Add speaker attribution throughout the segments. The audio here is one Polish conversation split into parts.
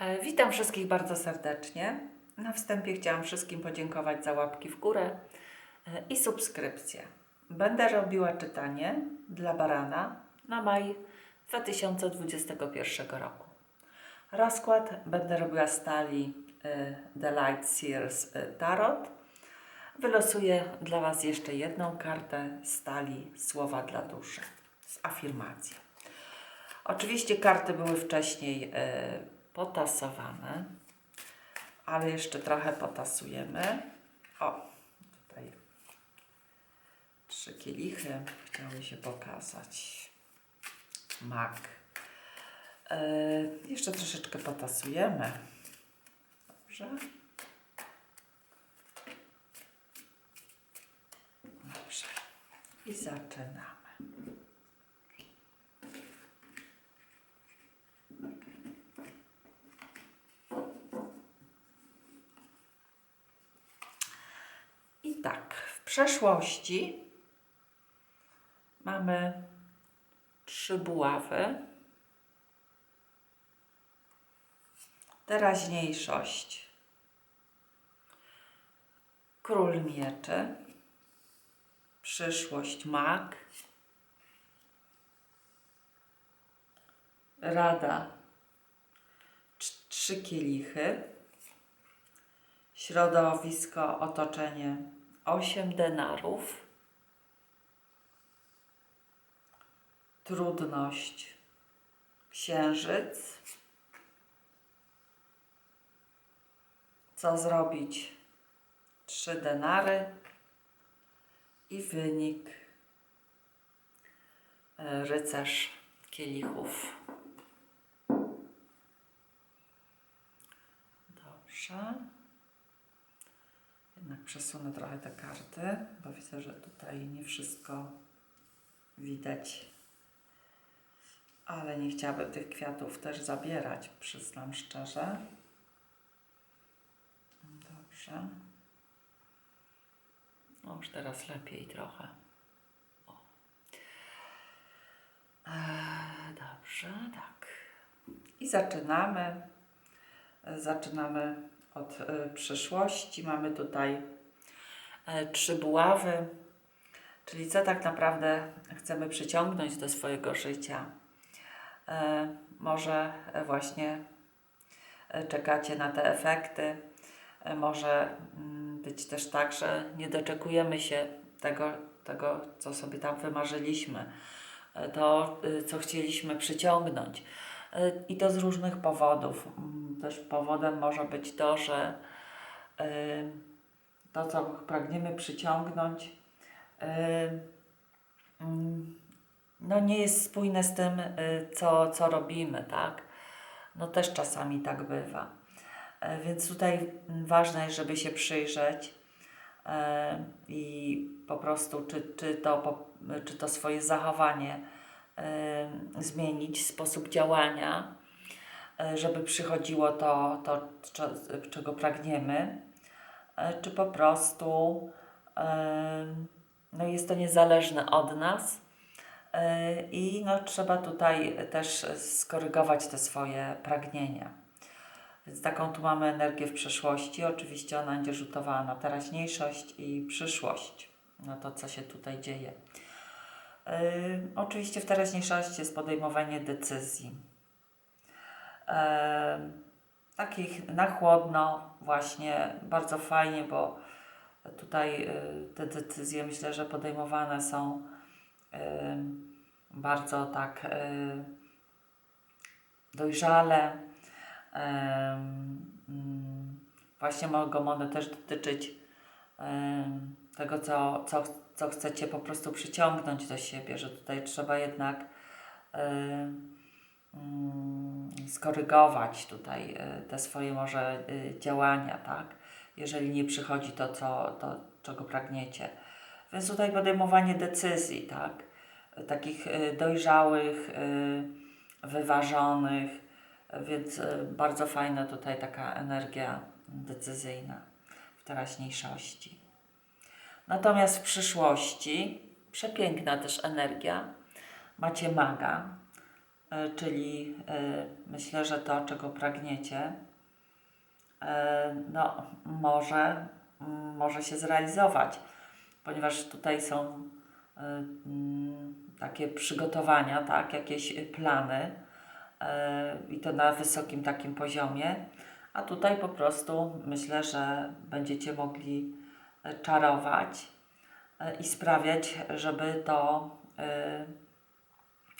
Speaker 1: E, Witam wszystkich bardzo serdecznie. Na wstępie chciałam wszystkim podziękować za łapki w górę e, i subskrypcję. Będę robiła czytanie dla barana na maj 2021 roku. Rozkład będę robiła z talii e, The Light Sears Tarot. Wylosuję dla Was jeszcze jedną kartę z talii Słowa dla duszy z afirmacji. Oczywiście karty były wcześniej potasowane, ale jeszcze trochę potasujemy. O, tutaj trzy kielichy chciały się pokazać. Mak. E, jeszcze troszeczkę potasujemy. Dobrze. Dobrze. I zaczynamy. I tak, w przeszłości mamy trzy buławy. Teraźniejszość. Król mieczy. Przyszłość mak. Rada. Trz- Trzy kielichy. Środowisko, otoczenie 8 denarów. Trudność księżyc. Co zrobić? 3 denary i wynik e, rycerz kielichów. Dobrze. Przesunę trochę te karty, bo widzę, że tutaj nie wszystko widać. Ale nie chciałabym tych kwiatów też zabierać, przyznam szczerze. Dobrze. No już teraz lepiej trochę. O. Eee, dobrze, tak. I zaczynamy. E, Zaczynamy od e, przyszłości. Mamy tutaj e, trzy buławy, czyli co tak naprawdę chcemy przyciągnąć do swojego życia. E, może właśnie czekacie na te efekty. Może mm, być też tak, że nie doczekujemy się tego, tego co sobie tam wymarzyliśmy, to, y, co chcieliśmy przyciągnąć. E, I to z różnych powodów. Mm, Też powodem może być to, że y, to, co pragniemy przyciągnąć, y, mm, no nie jest spójne z tym, y, co, co robimy, tak? No też czasami tak bywa. Więc tutaj ważne jest, żeby się przyjrzeć i po prostu, czy, czy, to, czy to swoje zachowanie zmienić, sposób działania, e, żeby przychodziło to, to czego pragniemy, e, czy po prostu no jest to niezależne od nas e, i no, trzeba tutaj też skorygować te swoje pragnienia. Więc taką tu mamy energię w przeszłości. Oczywiście ona będzie rzutowała na teraźniejszość i przyszłość, na to, co się tutaj dzieje. Oczywiście w teraźniejszości jest podejmowanie decyzji. Takich na chłodno, właśnie bardzo fajnie, bo tutaj yy, te decyzje myślę, że podejmowane są bardzo tak yy, dojrzale. Mm, właśnie mogą one też dotyczyć tego, co, co, co chcecie po prostu przyciągnąć do siebie, że tutaj trzeba jednak em, mm, skorygować tutaj e, te swoje może e, działania, tak? Jeżeli nie przychodzi to, co, to, czego pragniecie. Więc tutaj podejmowanie decyzji, tak? Takich e, dojrzałych, e, wyważonych, więc e, bardzo fajna tutaj taka energia decyzyjna w teraźniejszości. Natomiast w przyszłości przepiękna też energia. Macie maga. e, czyli e, myślę, że to, czego pragniecie, e, no, może, może się zrealizować, ponieważ tutaj są takie przygotowania, tak, jakieś plany i to na wysokim takim poziomie, a tutaj po prostu myślę, że będziecie mogli czarować e, i sprawiać, żeby to e,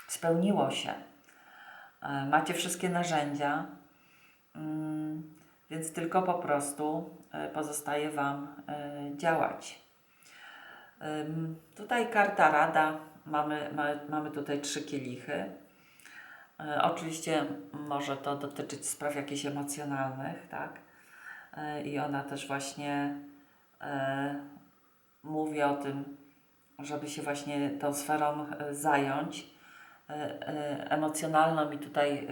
Speaker 1: spełniło się. E, Macie wszystkie narzędzia, mm, więc tylko po prostu pozostaje Wam działać. Tutaj karta rada, mamy, mamy, tutaj trzy kielichy. Oczywiście może to dotyczyć spraw jakichś emocjonalnych, tak? I ona też właśnie mówi o tym, żeby się właśnie tą sferą e, zająć. E, e, emocjonalną i tutaj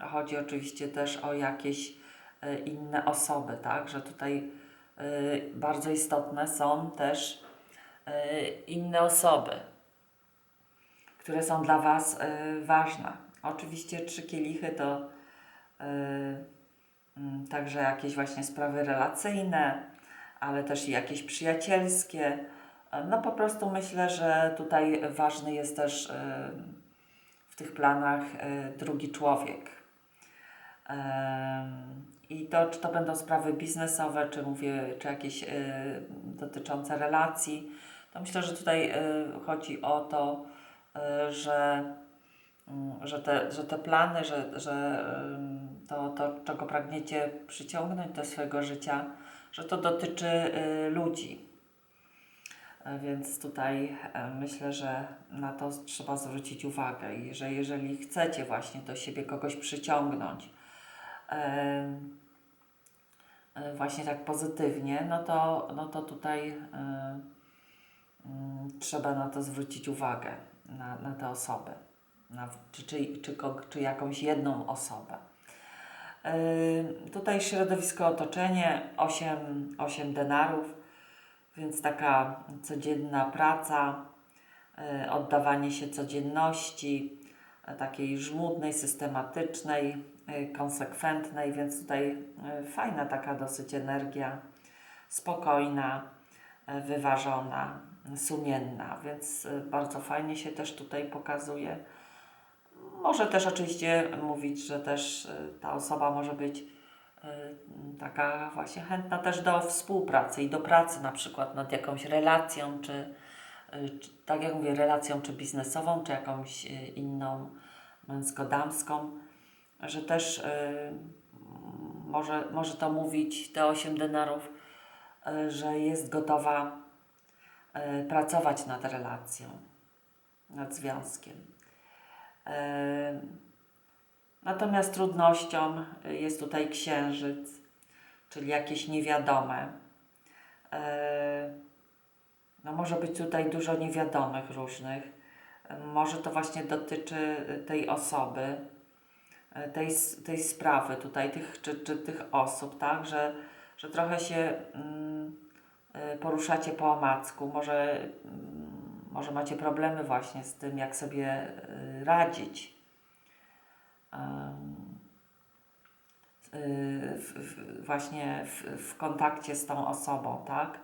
Speaker 1: e, chodzi oczywiście też o jakieś e, inne osoby, tak? Że tutaj e, bardzo istotne są też e, inne osoby, które są dla Was e, ważne. Oczywiście trzy kielichy to e, także jakieś właśnie sprawy relacyjne, ale też i jakieś przyjacielskie. No po prostu myślę, że tutaj ważny jest też e, w tych planach e, drugi człowiek. Em, I to, czy to będą sprawy biznesowe, czy mówię, czy jakieś dotyczące relacji, to myślę, że tutaj chodzi o to, że, że, te, że te plany, że, że to, to, czego pragniecie przyciągnąć do swojego życia, że to dotyczy e, ludzi. E, Więc tutaj e, myślę, że na to trzeba zwrócić uwagę i że jeżeli chcecie właśnie do siebie kogoś przyciągnąć, e, właśnie tak pozytywnie, no to, no to tutaj mm, trzeba na to zwrócić uwagę, na, na te osoby, na, czy, czy, czy, czy jakąś jedną osobę. Tutaj środowisko, otoczenie 8, 8 denarów, więc taka codzienna praca, e, oddawanie się codzienności, e, takiej żmudnej, systematycznej, e, konsekwentnej, więc tutaj fajna taka dosyć energia, spokojna, wyważona, sumienna, więc bardzo fajnie się też tutaj pokazuje. Może też oczywiście mówić, że też e, ta osoba może być e, taka właśnie chętna też do współpracy i do pracy na przykład nad jakąś relacją, czy, e, czy tak jak mówię, relacją czy biznesową, czy jakąś inną męsko-damską, że też może, może to mówić te 8 denarów, że jest gotowa pracować nad relacją, nad związkiem. Natomiast trudnością jest tutaj księżyc, czyli jakieś niewiadome. No może być tutaj dużo niewiadomych różnych. Może to właśnie dotyczy tej osoby, e, tej, tej sprawy tutaj, tych, czy, czy tych osób, tak? Że, że trochę się mm, e, poruszacie po omacku. Może, mm, może macie problemy właśnie z tym, jak sobie e, radzić. Y, w, w, właśnie w, w kontakcie z tą osobą, tak?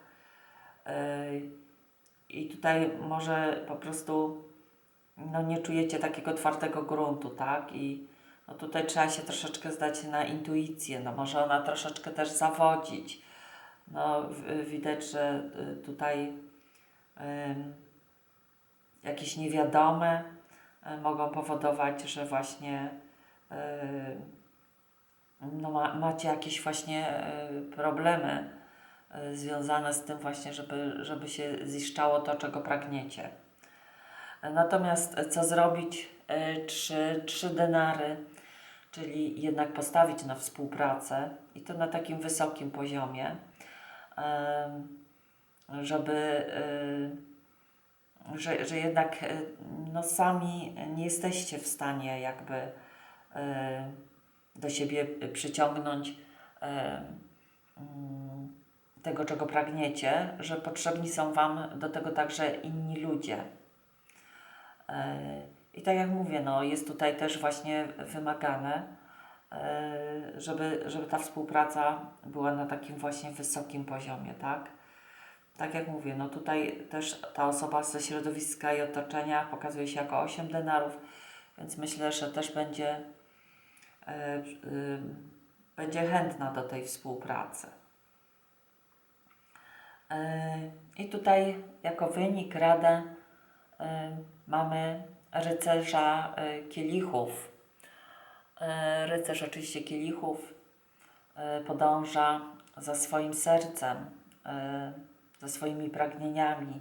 Speaker 1: Y, I tutaj może po prostu no, nie czujecie takiego twardego gruntu, tak? I no, tutaj trzeba się troszeczkę zdać na intuicję, no może ona troszeczkę też zawodzić. No widać, że tutaj jakieś niewiadome y, mogą powodować, że właśnie y, no ma, macie jakieś właśnie y, problemy związane z tym właśnie, żeby, żeby się ziszczało to, czego pragniecie. Natomiast co zrobić? Trzy, trzy denary, czyli jednak postawić na współpracę i to na takim wysokim poziomie, żeby że, że jednak y, no, sami nie jesteście w stanie jakby y, do siebie przyciągnąć y, mm, tego, czego pragniecie, że potrzebni są Wam do tego także inni ludzie. I tak jak mówię, no, jest tutaj też właśnie wymagane, e, żeby, żeby ta współpraca była na takim właśnie wysokim poziomie, tak? Tak jak mówię, no tutaj też ta osoba ze środowiska i otoczenia pokazuje się jako 8 denarów, więc myślę, że też będzie, e, y, będzie chętna do tej współpracy. E, I tutaj jako wynik radę e, mamy rycerza e, kielichów. E, Rycerz oczywiście kielichów e, podąża za swoim sercem, e, za swoimi pragnieniami,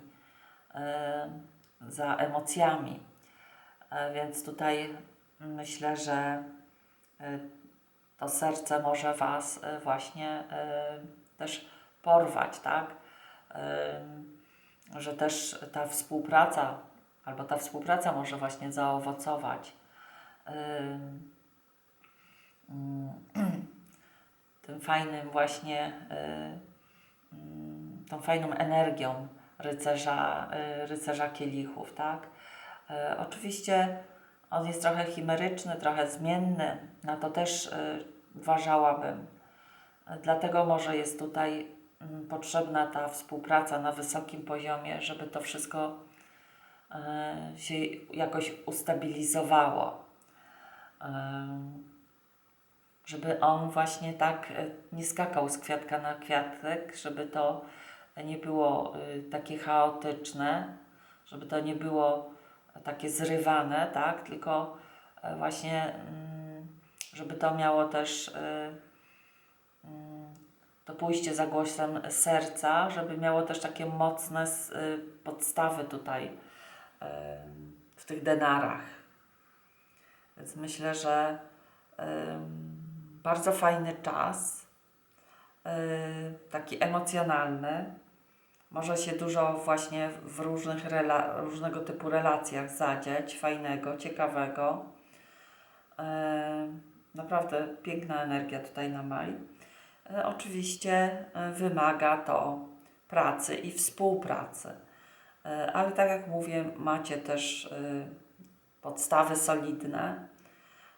Speaker 1: e, za emocjami. E, Więc tutaj myślę, że e, to serce może Was właśnie też porwać, tak? Że też ta współpraca, albo ta współpraca może właśnie zaowocować mm, tym fajnym właśnie, mm, tą fajną energią rycerza, e, rycerza kielichów, tak? E, Oczywiście on jest trochę chimeryczny, trochę zmienny, na to też e, uważałabym. Dlatego może jest tutaj mm, potrzebna ta współpraca na wysokim poziomie, żeby to wszystko się jakoś ustabilizowało. Żeby on właśnie tak nie skakał z kwiatka na kwiatek, żeby to nie było e, takie chaotyczne, żeby to nie było takie zrywane, tak? Tylko e, właśnie, mm, żeby to miało też e, mm, to pójście za głosem serca, żeby miało też takie mocne y, podstawy tutaj e, w tych denarach. Więc myślę, że em, bardzo fajny czas, e, taki emocjonalny. Może się dużo właśnie w różnych rela- różnego typu relacjach zadzieć, fajnego, ciekawego. E, Naprawdę piękna energia tutaj na maj. E, Oczywiście e, wymaga to pracy i współpracy. Ale tak jak mówię, macie też podstawy solidne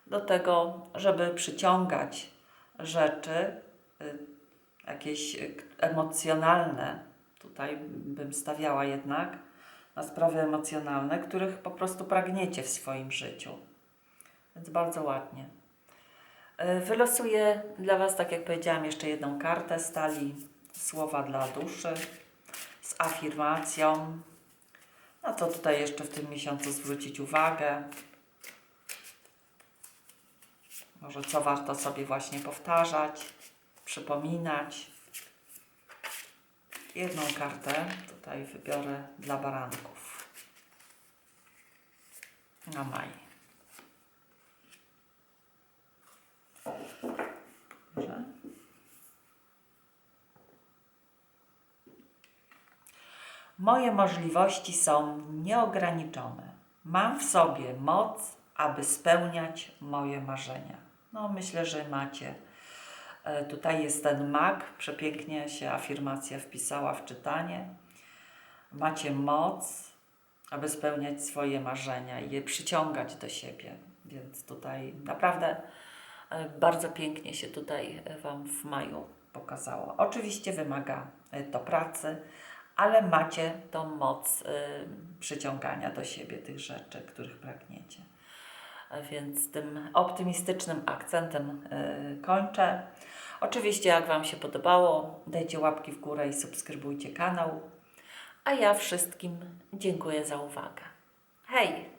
Speaker 1: do tego, żeby przyciągać rzeczy jakieś emocjonalne. Tutaj bym stawiała jednak na sprawy emocjonalne, których po prostu pragniecie w swoim życiu. Więc bardzo ładnie. E, Wylosuję dla Was, tak jak powiedziałam, jeszcze jedną kartę stali słowa dla duszy z afirmacją. Na co tutaj jeszcze w tym miesiącu zwrócić uwagę? Może co warto sobie właśnie powtarzać, przypominać. Jedną kartę tutaj wybiorę dla baranków. Na maj. Dobrze. Moje możliwości są nieograniczone. Mam w sobie moc, aby spełniać moje marzenia. No, myślę, że macie. E, Tutaj jest ten mag, przepięknie się afirmacja wpisała w czytanie. Macie moc, aby spełniać swoje marzenia i je przyciągać do siebie. Więc tutaj naprawdę e, bardzo pięknie się tutaj e, Wam w maju pokazało. Oczywiście wymaga to pracy, ale macie tą moc przyciągania do siebie tych rzeczy, których pragniecie. Więc tym optymistycznym akcentem y, kończę. Oczywiście, jak Wam się podobało, dajcie łapki w górę i subskrybujcie kanał. A ja wszystkim dziękuję za uwagę. Hej!